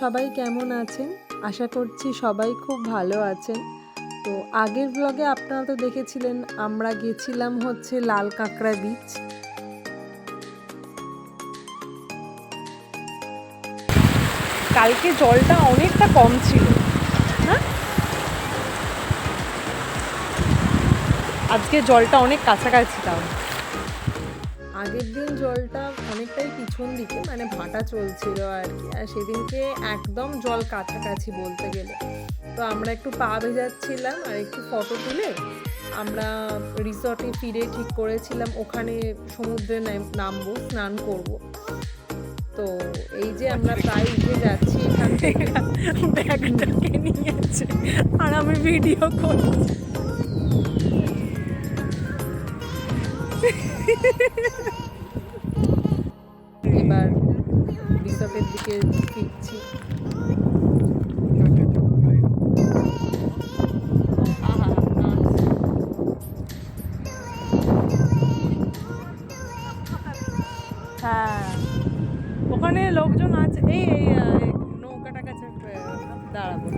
সবাই কেমন আছেন? আশা করছি সবাই খুব ভালো আছেন। তো আগের ব্লগে আপনারা তো দেখেছিলেন, আমরা গেছিলাম হচ্ছে লাল কাঁকড়া বিচ কালকে জলটা অনেকটা কম ছিল। হ্যাঁ? আজকে জলটা অনেক কাছাকাছি তাও। আগের দিন জলটা অনেকটাই পিছন দিকে মানে ভাটা চলছিল আর কি। আর সেদিনকে একদম জল কাছাকাছি বলতে গেলে। তো আমরা একটু পা ভেজাচ্ছিলাম আর একটু ফটো তুলে আমরা রিসর্টে ফিরে ঠিক করেছিলাম, ওখানে সমুদ্রে নামবো, স্নান করব। তো এই যে আমরা প্রায় উঠে যাচ্ছি এখান থেকে। ব্যাগটাকে নিয়েছে? আর আমি ভিডিও করছি। এবার রিসর্টের দিকে ফিরছি। হ্যাঁ। ওখানে লোকজন আছে। এই এই নৌকাটা কাছে দাঁড়াবো।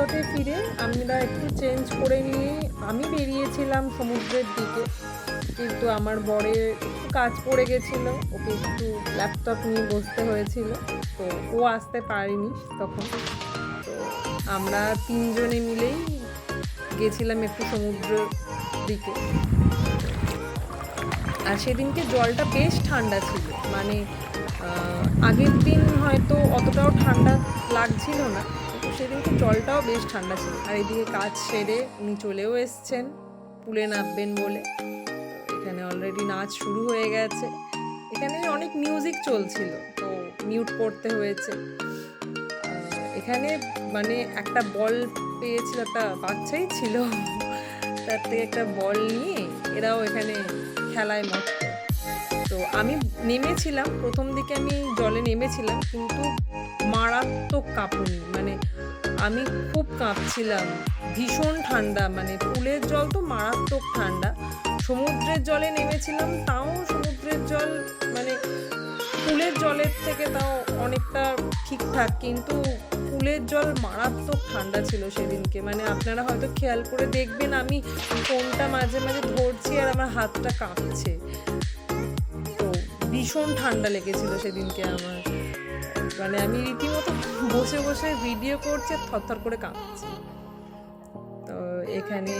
রিসর্টে ফিরে আমরা একটু চেঞ্জ করে নিয়ে আমি বেরিয়েছিলাম সমুদ্রের দিকে। কিন্তু আমার বরের একটু কাজ পড়ে গেছিল, ওকে একটু ল্যাপটপ নিয়ে বসতে হয়েছিল। তো ও আসতে পারেনি তখন। তো আমরা তিনজনে মিলেই গেছিলাম একটু সমুদ্রের দিকে। আর সেদিনকে জলটা বেশ ঠান্ডা ছিল। মানে আগের দিন হয়তো অতটাও ঠান্ডা লাগছিল না। কিন্তু জলটাও বেশ ঠান্ডা ছিল। আর এদিকে কাজ সেরে উনি চলেও এসছেন, পুলে নামবেন বলে। এখানে অলরেডি নাচ শুরু হয়ে গেছে। এখানে অনেক মিউজিক চলছিল, তো মিউট করতে হয়েছে। এখানে মানে একটা বল পেয়েছিল, একটা বাচ্চাই ছিল। তার থেকে একটা বল নিয়ে এরাও এখানে খেলায় মস্ত তো আমি নেমেছিলাম, প্রথম দিকে আমি জলে নেমেছিলাম, কিন্তু মারাত্মক কাঁপুনি মানে আমি খুব কাঁপছিলাম। ভীষণ ঠান্ডা মানে পুলের জল তো মারাত্মক ঠান্ডা। সমুদ্রের জলে নেমেছিলাম, তাও সমুদ্রের জল মানে পুলের জলের থেকে তাও অনেকটা ঠিকঠাক, কিন্তু পুলের জল মারাত্মক ঠান্ডা ছিল সেদিনকে। মানে আপনারা হয়তো খেয়াল করে দেখবেন, আমি ফোনটা মাঝে মাঝে ধরছি আর আমার হাতটা কাঁপছে। তো ভীষণ ঠান্ডা লেগেছিল সেদিনকে আমার। মানে আমি রীতিমতো বসে বসে ভিডিও করছি থরথর করে কাঁপছি। তো এখানে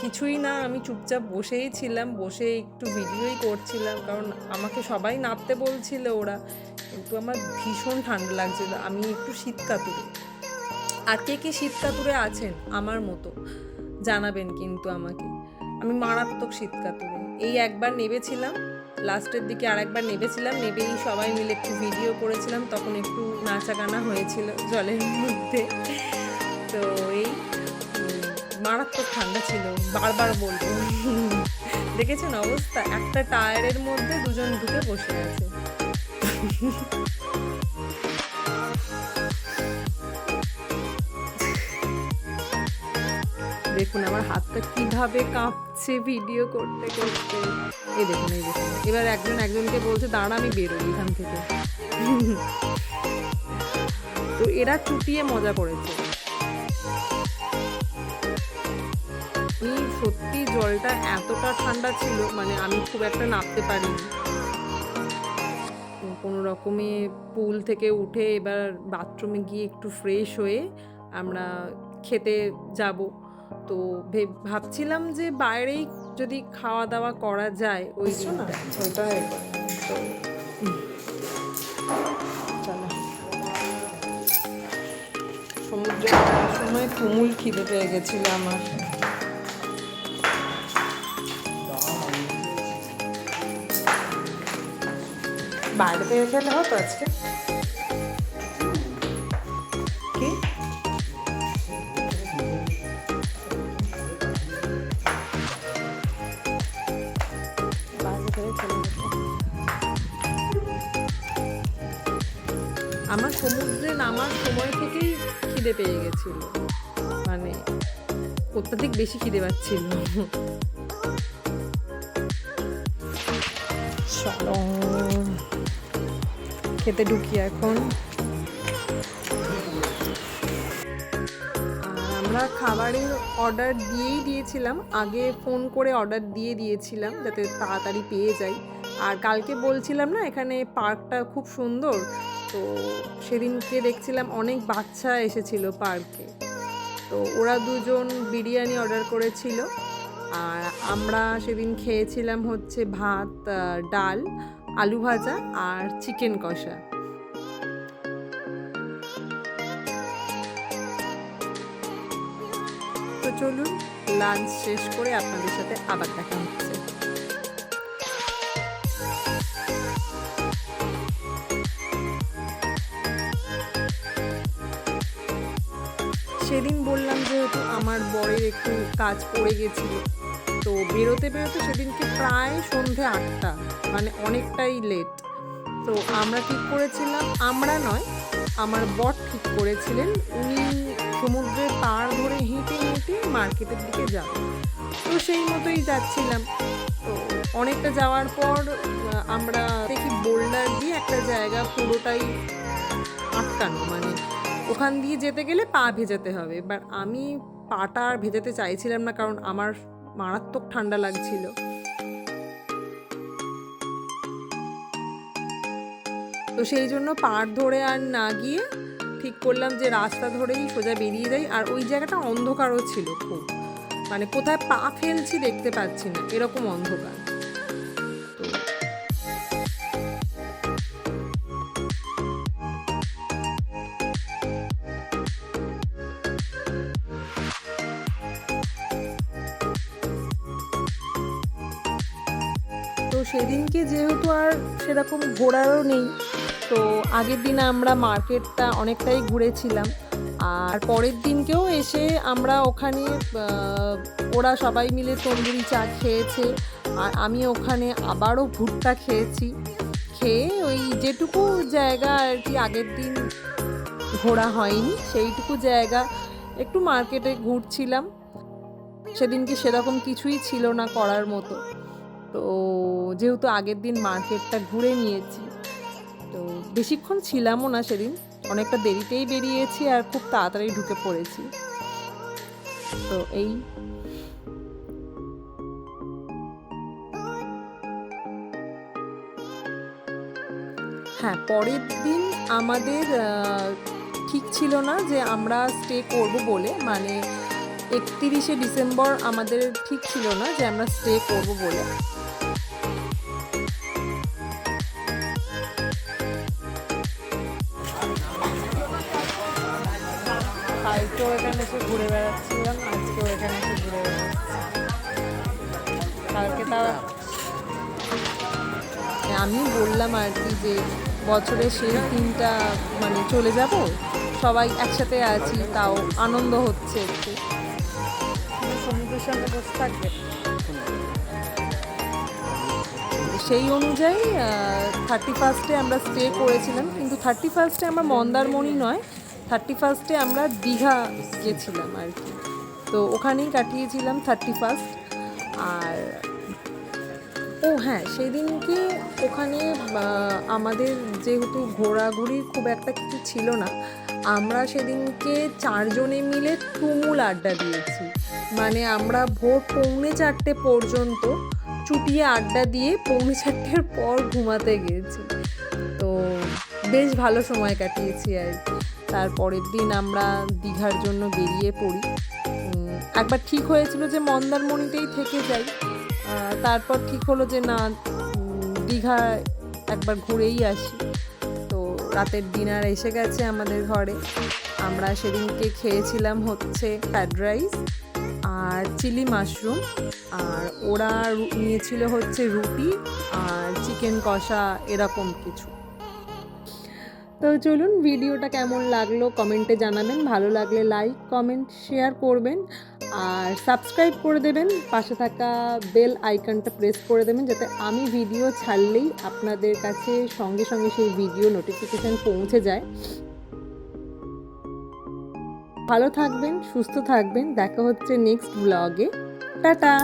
কিছুই না, আমি চুপচাপ বসেই ছিলাম বসে একটু ভিডিওই করছিলাম, কারণ আমাকে সবাই নামতে বলছিল ওরা, কিন্তু আমার ভীষণ ঠান্ডা লাগছিল। আমি একটু শীত কাতুরে আর কে কে শীত কাতুরে আছেন? আমার মতো। জানাবেন কিন্তু আমাকে। আমি মারাত্মক শীত কাতুরে এই একবার নেবেছিলাম লাস্টের দিকে আরেকবার নেবেছিলাম, নেবেই সবাই মিলে একটু ভিডিও করেছিলাম, তখন একটু নাচা গানা হয়েছিল জলের মধ্যে। তো এই মারাত্মক ঠান্ডা ছিল, বারবার বলব। দেখেছেন অবস্থা? একটা টায়ারের মধ্যে দুজন ঢুকে বসে আছে দেখুন আমার হাতটা কীভাবে কাঁপছে ভিডিও করতে করতে। এই দেখুন এই দেখুন। এবার একজন একজনকে বলছে, দাঁড়া, আমি বেরোই এখান থেকে। তো এরা চুটিয়ে মজা করেছে। আমি সত্যি জলটা এতটা ঠান্ডা ছিল মানে আমি খুব একটা নামতে পারিনি। কোনো রকমে পুল থেকে উঠে এবার বাথরুমে গিয়ে একটু ফ্রেশ হয়ে আমরা খেতে যাব। তো ভাবছিলাম যে বাইরেই যদি খাওয়া দাওয়া করা যায় ওই উম, সমুদ্রে সময় তুমুল খিদে পেয়ে গেছিল আমার। বাইরে থেকে খেলে হতো আজকে? সমুদ্রে নামার সময় থেকেই খিদে পেয়ে গেছিল। মানে অত্যাধিক বেশি খিদে পাচ্ছিল। চলো। খেতে ঢুকি এখন। আমরা খাবারের অর্ডার দিয়েই দিয়েছিলাম। আগে ফোন করে অর্ডার দিয়ে দিয়েছিলাম যাতে তাড়াতাড়ি পেয়ে যাই। আর কালকে বলছিলাম না, এখানে পার্কটা খুব সুন্দর। তো সেদিনকে দেখছিলাম অনেক বাচ্চা এসেছিল পার্কে। তো ওরা দুজন বিরিয়ানি অর্ডার করেছিল। আর আমরা সেদিন খেয়েছিলাম হচ্ছে ভাত ডাল, আলু ভাজা আর চিকেন কষা। তো চলুন, লাঞ্চ শেষ করে আপনাদের সাথে আবার দেখা হচ্ছে। সেদিন বললাম যেহেতু আমার বরের একটু কাজ পড়ে গেছিল, তো বেরোতে বেরোতে সেদিনকে প্রায় সন্ধে আটটা মানে অনেকটাই লেট তো আমরা ঠিক করেছিলাম, আমরা নয়, আমার বর ঠিক করেছিলেন, উনি সমুদ্রের পাড় ধরে হেঁটে হেঁটে মার্কেটের দিকে যাবেন তো সেই মতোই যাচ্ছিলাম। তো অনেকটা যাওয়ার পর আমরা দেখি বোল্ডার দিয়ে একটা জায়গা পুরোটাই আটকানো মানে ওখান দিয়ে যেতে গেলে পা ভেজাতে হবে। এবার আমি পাটা আর ভেজাতে চাইছিলাম না কারণ আমার মারাত্মক ঠান্ডা লাগছিল। তো সেই জন্য পাড় ধরে আর না গিয়ে ঠিক করলাম যে রাস্তা ধরেই সোজা বেরিয়ে যাই। আর ওই জায়গাটা অন্ধকারও ছিল খুব। মানে কোথায় পা ফেলছি দেখতে পাচ্ছি না। এরকম অন্ধকার। সেদিনকে যেহেতু আর সেরকম ঘোরারও নেই, তো আগের দিন আমরা মার্কেটটা অনেকটাই ঘুরেছিলাম। আর পরের দিনকেও এসে আমরা ওখানে ওরা সবাই মিলে তন্দুরি চা খেয়েছে, আর আমি ওখানে আবারও ভুট্টা খেয়েছি। খেয়ে ওই যেটুকু জায়গা আর কি আগের দিন ঘোরা হয়নি, সেইটুকু জায়গা একটু মার্কেটে ঘুরছিলাম। সেদিনকে সেরকম কিছুই ছিল না করার মতো। তো যেহেতু আগের দিন মার্কেটটা ঘুরে নিয়েছি, তো বেশিক্ষণ ছিলামও না সেদিন। অনেকটা দেরিতেই বেরিয়েছি আর খুব তাড়াতাড়ি ঢুকে পড়েছি। তো এই। হ্যাঁ পরের দিন আমাদের ঠিক ছিল না যে আমরা স্টে করব বলে। মানে একত্রিশে ডিসেম্বর আমাদের ঠিক ছিল না যে আমরা স্টে করব বলে। কালকেও এখানে এসে ঘুরে বেড়াচ্ছিলাম আজকেও এখানে এসে ঘুরে বেড়াচ্ছি। কালকে তা আমি বললাম আর কি যে বছরের শেষ দিনটা মানে চলে যাব সবাই একসাথে আছি তাও আনন্দ হচ্ছে একটু। সমুদ্রের সামনে বসে থাকবে? সেই অনুযায়ী থার্টি ফার্স্টে আমরা স্টে করেছিলাম কিন্তু থার্টি ফার্স্টে আমরা মন্দারমণি নয় থার্টি ফার্স্টে আমরা দীঘা গেছিলাম আর কি। তো ওখানেই কাটিয়েছিলাম থার্টি ফার্স্ট। আর ও হ্যাঁ সেদিনকে ওখানে আমাদের যেহেতু ঘোরাঘুরির খুব একটা কিছু ছিল না, আমরা সেদিনকে চারজনে মিলে তুমুল আড্ডা দিয়েছি। মানে আমরা ভোর পৌনে চারটে পর্যন্ত চুটিয়ে আড্ডা দিয়ে পৌনে চারটের পর ঘুমাতে গিয়েছি তো বেশ ভালো সময় কাটিয়েছি আর কি। তারপরের দিন আমরা দীঘার জন্য বেরিয়ে পড়ি। একবার ঠিক হয়েছিল যে মন্দারমণিতেই থেকে যাই। তারপর ঠিক হলো যে না দীঘা একবার ঘুরেই আসি। তো রাতের ডিনার এসে গেছে আমাদের ঘরে। আমরা সেদিনকে খেয়েছিলাম হচ্ছে ফ্রাইড রাইস আর চিলি মাশরুম। আর ওরা নিয়েছিল হচ্ছে রুটি আর চিকেন কষা এরকম কিছু। তো চলুন ভিডিওটা কেমন লাগল কমেন্টে জানাবেন। ভালো লাগলে লাইক, কমেন্ট, শেয়ার করবেন আর সাবস্ক্রাইব করে দেবেন। পাশে থাকা বেল আইকনটা প্রেস করে দেবেন যাতে আমি ভিডিও ছাড়লেই আপনাদের কাছে সঙ্গে সঙ্গে সেই ভিডিও নোটিফিকেশান পৌঁছে যায়। ভালো থাকবেন, সুস্থ থাকবেন। দেখা হচ্ছে নেক্সট ব্লগে। টাটা!